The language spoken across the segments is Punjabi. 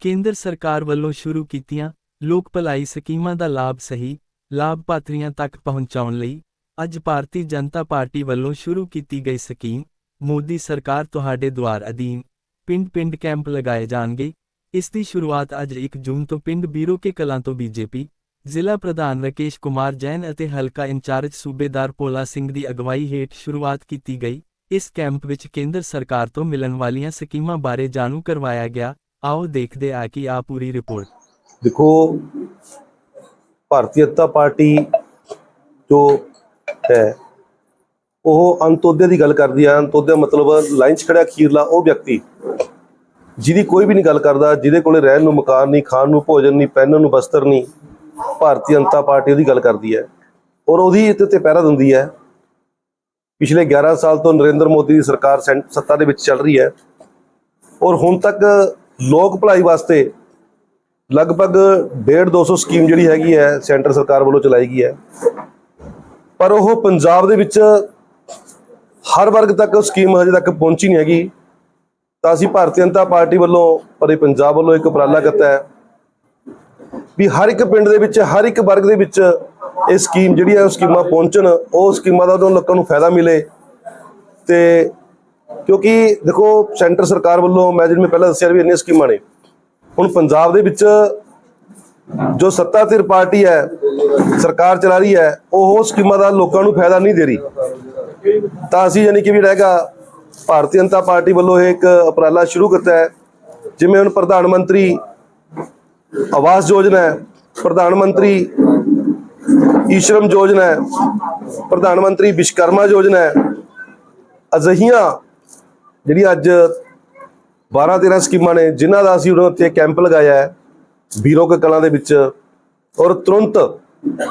ਕੇਂਦਰ ਸਰਕਾਰ ਵੱਲੋਂ ਸ਼ੁਰੂ ਕੀਤੀਆਂ ਲੋਕ ਭਲਾਈ ਸਕੀਮਾਂ ਦਾ ਲਾਭ ਸਹੀ ਲਾਭਪਾਤਰੀਆਂ ਤੱਕ ਪਹੁੰਚਾਉਣ ਲਈ ਅੱਜ ਭਾਰਤੀ ਜਨਤਾ ਪਾਰਟੀ ਵੱਲੋਂ ਸ਼ੁਰੂ ਕੀਤੀ ਗਈ ਸਕੀਮ, ਮੋਦੀ ਸਰਕਾਰ ਤੁਹਾਡੇ ਦੁਆਰ ਅਧੀਨ ਪਿੰਡ-ਪਿੰਡ ਕੈਂਪ ਲਗਾਏ ਜਾਣਗੇ। ਇਸ ਦੀ ਸ਼ੁਰੂਆਤ ਅੱਜ 1 ਜੂਨ ਤੋਂ ਪਿੰਡ ਬੀਰੋਕੇ ਕਲਾਂ ਤੋਂ ਬੀਜੇਪੀ, ਜ਼ਿਲ੍ਹਾ ਪ੍ਰਧਾਨ ਰਕੇਸ਼ ਕੁਮਾਰ ਜੈਨ ਅਤੇ ਹਲਕਾ ਇੰਚਾਰਜ ਸੂਬੇਦਾਰ ਪੋਲਾ ਸਿੰਘ ਦੀ ਅਗਵਾਈ ਹੇਠ ਸ਼ੁਰੂਆਤ ਕੀਤੀ ਗਈ। ਇਸ ਕੈਂਪ ਵਿੱਚ ਕੇਂਦਰ ਸਰਕਾਰ ਤੋਂ ਮਿਲਣ ਵਾਲੀਆਂ ਸਕੀਮਾਂ ਬਾਰੇ ਜਾਣੂ ਕਰਵਾਇਆ ਗਿਆ। ਆਓ ਦੇਖਦੇ ਆ ਕਿ ਆ ਪੂਰੀ ਰਿਪੋਰਟ ਦੇਖੋ, ਭਾਰਤੀ ਜਨਤਾ ਪਾਰਟੀ ਜੋ ਹੈ, ਉਹ ਅੰਤੋਦਿਆ ਦੀ ਗੱਲ ਕਰਦੀ ਹੈ ਅੰਤੋਦਿਆ ਮਤਲਬ ਲਾਈਨ 'ਚ ਖੜਿਆ ਖੀਰਲਾ ਉਹ ਵਿਅਕਤੀ ਜਿਹਦੀ ਕੋਈ ਵੀ ਨਹੀਂ ਗੱਲ ਕਰਦਾ, ਜਿਹਦੇ ਕੋਲੇ ਰਹਿਣ ਨੂੰ ਮਕਾਨ ਨਹੀਂ, ਖਾਣ ਨੂੰ ਭੋਜਨ ਨਹੀਂ ਪਹਿਨਣ ਨੂੰ ਵਸਤਰ ਨਹੀਂ, ਭਾਰਤੀ ਜਨਤਾ ਪਾਰਟੀ ਉਹਦੀ ਗੱਲ ਕਰਦੀ ਹੈ। ਔਰ ਉਹਦੀ ਇਹਦੇ ਤੇ ਪਹਿਰਾ ਦਿੰਦੀ ਹੈ। ਪਿਛਲੇ 11 ਸਾਲ ਤੋਂ ਨਰਿੰਦਰ ਮੋਦੀ ਦੀ ਸਰਕਾਰ ਸੈਂ- ਸੱਤਾ ਦੇ ਵਿੱਚ ਚੱਲ ਰਹੀ ਹੈ। ਔਰ ਹੁਣ ਤੱਕ ਲੋਕ ਭਲਾਈ ਵਾਸਤੇ ਲਗਭਗ 1.5 200 ਸਕੀਮ ਜਿਹੜੀ ਹੈਗੀ ਹੈ, ਸੈਂਟਰ ਸਰਕਾਰ ਵੱਲੋਂ ਚਲਾਈ ਗਈ ਹੈ। ਪਰ ਉਹ ਪੰਜਾਬ ਦੇ ਵਿੱਚ ਹਰ ਵਰਗ ਤੱਕ ਉਹ ਸਕੀਮ ਹਜੇ ਤੱਕ ਪਹੁੰਚੀ ਨਹੀਂ ਹੈਗੀ। ਤਾਂ ਅਸੀਂ ਭਾਰਤੀ ਜਨਤਾ ਪਾਰਟੀ ਵੱਲੋਂ ਪਰ ਇਹ ਪੰਜਾਬ ਵੱਲੋਂ ਇੱਕ ਉਪਰਾਲਾ ਕੀਤਾ ਹੈ ਵੀ ਹਰ ਇੱਕ ਪਿੰਡ ਦੇ ਵਿੱਚ, ਹਰ ਇੱਕ ਵਰਗ ਦੇ ਵਿੱਚ ਇਹ ਸਕੀਮ ਜਿਹੜੀ ਹੈ, ਉਹ ਸਕੀਮਾਂ ਪਹੁੰਚਣ, ਉਹ ਸਕੀਮਾਂ ਦਾ ਉਹਨਾਂ ਲੋਕਾਂ ਨੂੰ ਫਾਇਦਾ ਮਿਲੇ ਤੇ ਕਿਉਂਕਿ ਦੇਖੋ ਸੈਂਟਰ ਸਰਕਾਰ ਵੱਲੋਂ ਮੈਂ ਜਿਵੇਂ ਪਹਿਲਾਂ ਦੱਸਿਆ ਵੀ ਇੰਨੀਆਂ ਸਕੀਮਾਂ ਨੇ। ਹੁਣ ਪੰਜਾਬ ਦੇ ਵਿੱਚ ਜੋ ਸੱਤਾਧੀਰ ਪਾਰਟੀ ਹੈ, ਸਰਕਾਰ ਚਲਾ ਰਹੀ ਹੈ, ਉਹ ਸਕੀਮਾਂ ਦਾ ਲੋਕਾਂ ਨੂੰ ਫਾਇਦਾ ਨਹੀਂ ਦੇ ਰਹੀ। ਤਾਂ ਅਸੀਂ ਯਾਨੀ ਕਿ ਵੀ ਰਹੇਗਾ, ਭਾਰਤੀ ਜਨਤਾ ਪਾਰਟੀ ਵੱਲੋਂ ਇਹ ਇੱਕ ਉਪਰਾਲਾ ਸ਼ੁਰੂ ਕੀਤਾ ਹੈ। ਜਿਵੇਂ ਹੁਣ ਪ੍ਰਧਾਨ ਮੰਤਰੀ ਆਵਾਸ ਯੋਜਨਾ ਹੈ, ਪ੍ਰਧਾਨ ਮੰਤਰੀ ਈਸ਼ਰਮ ਯੋਜਨਾ ਹੈ, ਪ੍ਰਧਾਨ ਮੰਤਰੀ ਵਿਸ਼ਕਰਮਾ ਯੋਜਨਾ ਹੈ, ਅਜਿਹੀਆਂ ਜਿਹੜੀ ਅੱਜ 12 13 ਸਕੀਮਾਂ ਨੇ, ਜਿਨ੍ਹਾਂ ਦਾ ਅਸੀਂ ਉਹਨਾਂ ਉੱਤੇ ਕੈਂਪ ਲਗਾਇਆ ਹੈ ਬੀਰੋ ਕਲਾਂ ਦੇ ਵਿੱਚ, ਔਰ ਤੁਰੰਤ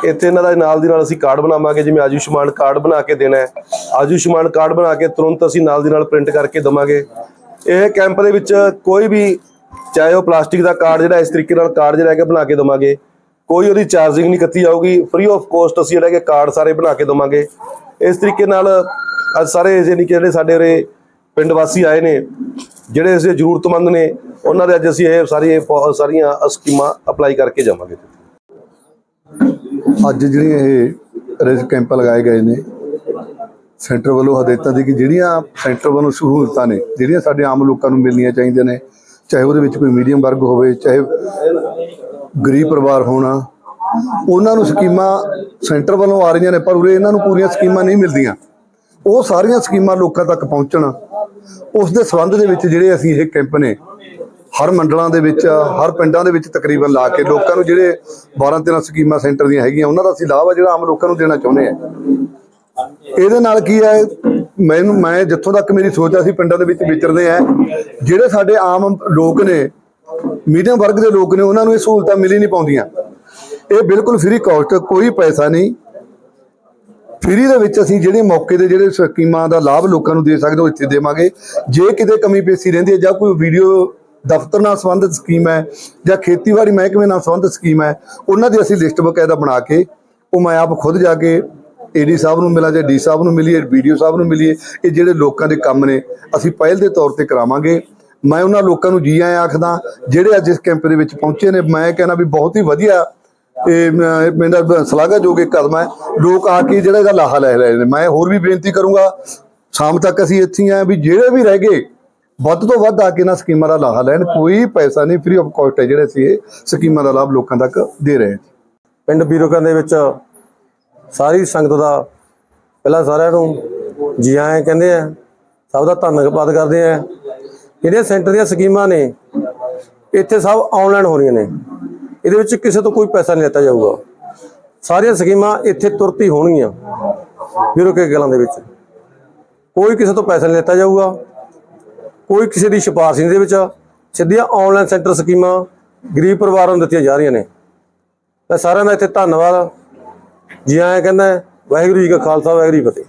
ਇੱਥੇ ਇਹਨਾਂ ਦਾ ਨਾਲ ਦੀ ਨਾਲ ਅਸੀਂ ਕਾਰਡ ਬਣਾਵਾਂਗੇ, ਜਿਵੇਂ ਆਯੁਸ਼ਮਾਨ ਕਾਰਡ ਬਣਾ ਕੇ ਦੇਣਾ ਹੈ। ਆਯੁਸ਼ਮਾਨ ਕਾਰਡ ਬਣਾ ਕੇ ਤੁਰੰਤ ਅਸੀਂ ਨਾਲ ਦੀ ਨਾਲ ਪ੍ਰਿੰਟ ਕਰਕੇ ਦਵਾਂਗੇ। ਇਹ ਕੈਂਪ ਦੇ ਵਿੱਚ ਕੋਈ ਵੀ, ਚਾਹੇ ਉਹ ਪਲਾਸਟਿਕ ਦਾ ਕਾਰਡ ਜਿਹੜਾ ਇਸ ਤਰੀਕੇ ਨਾਲ ਕਾਰਡ ਜਿਹੜਾ ਹੈਗਾ ਬਣਾ ਕੇ ਦਵਾਂਗੇ। ਕੋਈ ਉਹਦੀ ਚਾਰਜਿੰਗ ਨਹੀਂ ਕੱਤੀ ਜਾਊਗੀ ਫ੍ਰੀ ਆਫ ਕੋਸਟ ਅਸੀਂ ਜਿਹੜਾ ਕਿ ਕਾਰਡ ਸਾਰੇ ਬਣਾ ਕੇ ਦਵਾਂਗੇ। ਇਸ ਤਰੀਕੇ ਨਾਲ ਅੱਜ ਸਾਰੇ ਜਿਹੜੇ ਜਿਹੜੇ ਸਾਡੇ ਉਰੇ ਪਿੰਡ ਵਾਸੀ ਆਏ ਨੇ, ਜਿਹੜੇ ਇਸੇ ਜ਼ਰੂਰਤਮੰਦ ਨੇ, ਉਹਨਾਂ ਦੇ ਅੱਜ ਅਸੀਂ ਇਹ ਸਾਰੀ ਸਾਰੀਆਂ ਸਕੀਮਾਂ ਅਪਲਾਈ ਕਰਕੇ ਜਾਵਾਂਗੇ। ਅੱਜ ਜਿਹੜੀਆਂ ਇਹ ਰਿਸ ਕੈਂਪ ਲਗਾਏ ਗਏ ਨੇ, ਸੈਂਟਰ ਵੱਲੋਂ ਹਦਾਇਤਾਂ ਦੀ ਕਿ ਜਿਹੜੀਆਂ ਸੈਂਟਰ ਵੱਲੋਂ ਸਹੂਲਤਾਂ ਨੇ, ਜਿਹੜੀਆਂ ਸਾਡੇ ਆਮ ਲੋਕਾਂ ਨੂੰ ਮਿਲਣੀਆਂ ਚਾਹੀਦੀਆਂ ਨੇ, ਚਾਹੇ ਉਹਦੇ ਵਿੱਚ ਕੋਈ ਮੀਡੀਅਮ ਵਰਗ ਹੋਵੇ, ਚਾਹੇ ਗਰੀਬ ਪਰਿਵਾਰ ਹੋਣਾ, ਉਹਨਾਂ ਨੂੰ ਸਕੀਮਾਂ ਸੈਂਟਰ ਵੱਲੋਂ ਆ ਰਹੀਆਂ ਨੇ, ਪਰ ਉਰੇ ਇਹਨਾਂ ਨੂੰ ਪੂਰੀਆਂ ਸਕੀਮਾਂ ਨਹੀਂ ਮਿਲਦੀਆਂ। ਉਹ ਸਾਰੀਆਂ ਸਕੀਮਾਂ ਲੋਕਾਂ ਤੱਕ ਪਹੁੰਚਣ ਉਸ ਦੇ ਸੰਬੰਧ ਦੇ ਵਿੱਚ ਜਿਹੜੇ ਅਸੀਂ ਇਹ ਕੈਂਪ ਨੇ, ਹਰ ਮੰਡਲਾਂ ਦੇ ਵਿੱਚ, ਹਰ ਪਿੰਡਾਂ ਦੇ ਵਿੱਚ ਤਕਰੀਬਨ ਲਾ ਕੇ ਲੋਕਾਂ ਨੂੰ ਜਿਹੜੇ 12 13 ਸਕੀਮਾਂ ਸੈਂਟਰ ਦੀਆਂ ਹੈਗੀਆਂ, ਉਹਨਾਂ ਦਾ ਅਸੀਂ ਲਾਭ ਆ ਜਿਹੜਾ ਆਮ ਲੋਕਾਂ ਨੂੰ ਦੇਣਾ ਚਾਹੁੰਦੇ ਆ। ਇਹਦੇ ਨਾਲ ਕੀ ਹੈ ਮੈਨੂੰ, ਮੈਂ ਜਿੱਥੋਂ ਤੱਕ ਮੇਰੀ ਸੋਚ ਆ, ਅਸੀਂ ਪਿੰਡਾਂ ਦੇ ਵਿੱਚ ਵਿਚਰਦੇ ਆ, ਜਿਹੜੇ ਸਾਡੇ ਆਮ ਲੋਕ ਨੇ ਮੀਡੀਅਮ ਵਰਗ ਦੇ ਲੋਕ ਨੇ, ਉਹਨਾਂ ਨੂੰ ਇਹ ਸਹੂਲਤਾਂ ਮਿਲ ਨਹੀਂ ਪਾਉਂਦੀਆਂ। ਇਹ ਬਿਲਕੁਲ ਫ੍ਰੀ ਕਾਸਟ ਕੋਈ ਪੈਸਾ ਨਹੀਂ। ਫ੍ਰੀ ਦੇ ਵਿੱਚ ਅਸੀਂ ਜਿਹੜੇ ਮੌਕੇ ਦੇ ਜਿਹੜੇ ਸਕੀਮਾਂ ਦਾ ਲਾਭ ਲੋਕਾਂ ਨੂੰ ਦੇ ਸਕਦੇ ਹੋ, ਇੱਥੇ ਦੇਵਾਂਗੇ। ਜੇ ਕਿਤੇ ਕਮੀ ਪੇਸ਼ੀ ਰਹਿੰਦੀ ਹੈ ਜਾਂ ਕੋਈ ਵੀਡੀਓ ਦਫ਼ਤਰ ਨਾਲ ਸੰਬੰਧਿਤ ਸਕੀਮ ਹੈ ਜਾਂ ਖੇਤੀਬਾੜੀ ਮਹਿਕਮੇ ਨਾਲ ਸੰਬੰਧਿਤ ਸਕੀਮ ਹੈ, ਉਹਨਾਂ ਦੀ ਅਸੀਂ ਲਿਸਟ ਬਕਾਇਦਾ ਬਣਾ ਕੇ ਉਹ ਮੈਂ ਆਪ ਖੁਦ ਜਾ ਕੇ ਏਡੀ ਸਾਹਿਬ ਨੂੰ ਮਿਲਾਂ ਜਾਂ ਡੀ ਸਾਹਿਬ ਨੂੰ ਮਿਲੀਏ, ਵੀਡੀਓ ਸਾਹਿਬ ਨੂੰ ਮਿਲੀਏ, ਇਹ ਜਿਹੜੇ ਲੋਕਾਂ ਦੇ ਕੰਮ ਨੇ, ਅਸੀਂ ਪਹਿਲ ਦੇ ਤੌਰ ਤੇ ਕਰਾਵਾਂਗੇ। ਮੈਂ ਉਹਨਾਂ ਲੋਕਾਂ ਨੂੰ ਜੀ ਆਇਆਂ ਆਖਦਾ, ਜਿਹੜੇ ਅੱਜ ਇਸ ਕੈਂਪ ਦੇ ਵਿੱਚ ਪਹੁੰਚੇ ਨੇ, ਮੈਂ ਕਹਿੰਦਾ ਵੀ ਬਹੁਤ ਹੀ ਵਧੀਆ ਇਹ ਮੇਰਾ ਸ਼ਲਾਘਾਯੋਗ ਇੱਕ ਕਦਮ ਹੈ, ਲੋਕ ਆ ਕੇ ਜਿਹੜਾ ਇਹਦਾ ਲਾਹਾ ਲੈ ਰਹੇ ਨੇ। ਮੈਂ ਹੋਰ ਵੀ ਬੇਨਤੀ ਕਰੂੰਗਾ, ਸ਼ਾਮ ਤੱਕ ਅਸੀਂ ਇੱਥੇ ਹੀ ਵੀ ਜਿਹੜੇ ਵੀ ਰਹਿ ਗਏ, ਵੱਧ ਤੋਂ ਵੱਧ ਆ ਕੇ ਇਹਨਾਂ ਸਕੀਮਾਂ ਦਾ ਲਾਹਾ ਲੈਣ। ਕੋਈ ਪੈਸਾ ਨਹੀਂ ਫ੍ਰੀ ਆਫ ਕਾਸਟ ਹੈ ਜਿਹੜੇ ਅਸੀਂ ਇਹ ਸਕੀਮਾਂ ਦਾ ਲਾਭ ਲੋਕਾਂ ਤੱਕ ਦੇ ਰਹੇ ਹਾਂ। ਪਿੰਡ ਬੀਰੋਕਰ ਦੇ ਵਿੱਚ ਸਾਰੀ ਸੰਗਤ ਦਾ ਪਹਿਲਾਂ ਸਾਰਿਆਂ ਨੂੰ ਜੀ ਆਇਆਂ ਕਹਿੰਦੇ ਆ, ਸਭ ਦਾ ਧੰਨਵਾਦ ਕਰਦੇ ਆ। ਜਿਹੜੀਆਂ ਸੈਂਟਰ ਦੀਆਂ ਸਕੀਮਾਂ ਨੇ, ਇੱਥੇ ਸਭ ਆਨਲਾਈਨ ਹੋ ਰਹੀਆਂ ਨੇ। ਇਹਦੇ ਵਿੱਚ ਕਿਸੇ ਤੋਂ ਕੋਈ ਪੈਸਾ ਨਹੀਂ ਲਿੱਤਾ ਜਾਊਗਾ। ਸਾਰੀਆਂ ਸਕੀਮਾਂ ਇੱਥੇ ਤੁਰਤ ਹੀ ਹੋਣਗੀਆਂ ਕੇ ਗੱਲਾਂ ਦੇ ਵਿੱਚ। ਕੋਈ ਕਿਸੇ ਤੋਂ ਪੈਸਾ ਨਹੀਂ ਲਿੱਤਾ ਜਾਊਗਾ। ਕੋਈ ਕਿਸੇ ਦੀ ਸਿਫਾਰਿਸ਼ ਨਹੀਂ ਦੇ ਵਿੱਚ। ਸਿੱਧੀਆਂ ਆਨਲਾਈਨ ਸੈਂਟਰ ਸਕੀਮਾਂ ਗਰੀਬ ਪਰਿਵਾਰਾਂ ਨੂੰ ਦਿੱਤੀਆਂ ਜਾ ਰਹੀਆਂ ਨੇ। ਮੈਂ ਸਾਰਿਆਂ ਦਾ ਇੱਥੇ ਧੰਨਵਾਦ ਜੀ ਆਇਆਂ ਕਹਿੰਦਾ ਵਾਹਿਗੁਰੂ ਜੀ ਕਾ ਖਾਲਸਾ, ਵਾਹਿਗੁਰੂ ਜੀ ਫਤਿਹ।